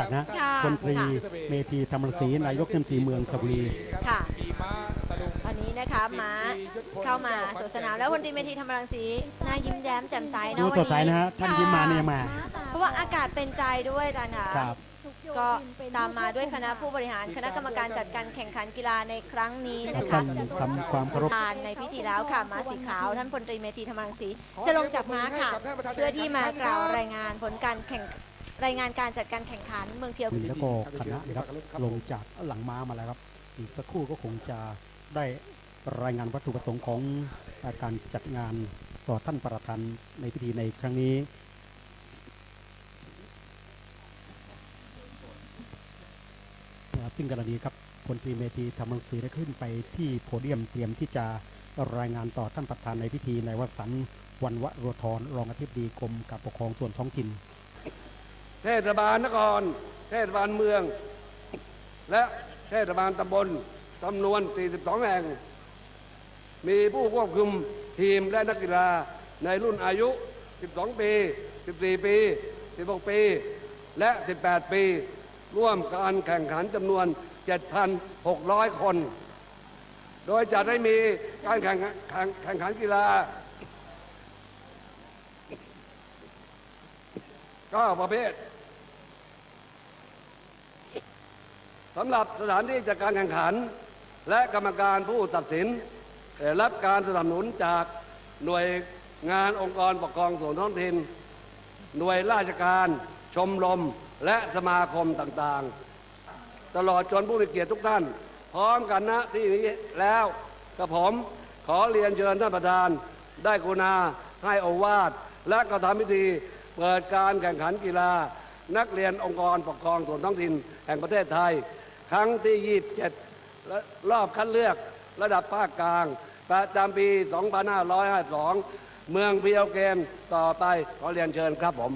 นะค่ะพลตรีค่ะเมธีธรรมรังสีนายกเทศมนตรีเมืองสระบุรีค่ะมีม้าตะลุงวันนี้นะคะม้าเข้ามาสวนสนามแล้วพลตรีเมธีธรรมรังสีหน้ายิ้มแย้มแจ่มใสนะดูวันสดใสนี้นะฮะท่านยิ้มมาเนี่ยมา เพราะว่าอากาศเป็นใจด้วยอาจารย์ค่ะครับก็ตามมาด้วยคณะผู้บริหารคณะกรรมการจัดการแข่งขันกีฬาในครั้งนี้นะท่าคะนทำความเคารพทานในพิธีแล้วค่ะม้าสีขาว ท่านพลตรีเมธีธรรมรังสีจะลงจากม้าค่ะ เพื่อที่มากล่าวรายงานผลการแข่ง รายงานการจัดการแข่งขันเมืองเพียวแล้วก็คณะนะครับลงจากหลังม้ามาแล้วครับ อีกสักครู่ก็คงจะได้รายงานวัตถุประสงค์ของการจัดงานต่อท่านประธานในพิธีในครั้งนี้นะครับซึ่งกรณีครับพลตรีเมธีธรรมังสีได้ขึ้นไปที่โพเดียมเตรียมที่จะรายงานต่อท่านประธานในพิธีในวัดสันวันวโรธรรองอธิบดีกรมการปกครองส่วนท้องถิ่น เทศบาลนคร เทศบาลเมือง และเทศบาลตำบลจำนวน 42 แห่ง มีผู้ควบคุมทีมและนักกีฬาในรุ่นอายุ 12 ปี 14 ปี 16 ปี และ 18 ปี ร่วมการแข่งขันจำนวน 7,600 คน โดยจะได้มีการแข่งแข่งขันกีฬา9ประเภท สำหรับสถานที่จัดการแข่งขัน และกรรมการผู้ตัดสินได้รับการสนับสนุนจากหน่วยงานองค์กรปกครองส่วนท้องถิ่นหน่วยราชการชมรมและสมาคมต่างๆ ตลอดจนผู้มีเกียรติทุกท่าน พร้อมกันณที่นี้แล้วกระผมขอเรียนเชิญท่านประธาน ได้กรุณาให้อวาทและกระทำพิธีเปิดการแข่งขันกีฬา นักเรียนองค์กรปกครองส่วนท้องถิ่นแห่งประเทศไทย ครั้งที่ 27 รอบคัดเลือกระดับภาคกลาง ประจำปี 2552 เมืองเพีเอเกมต่อไปขอเรียนเชิญครับผม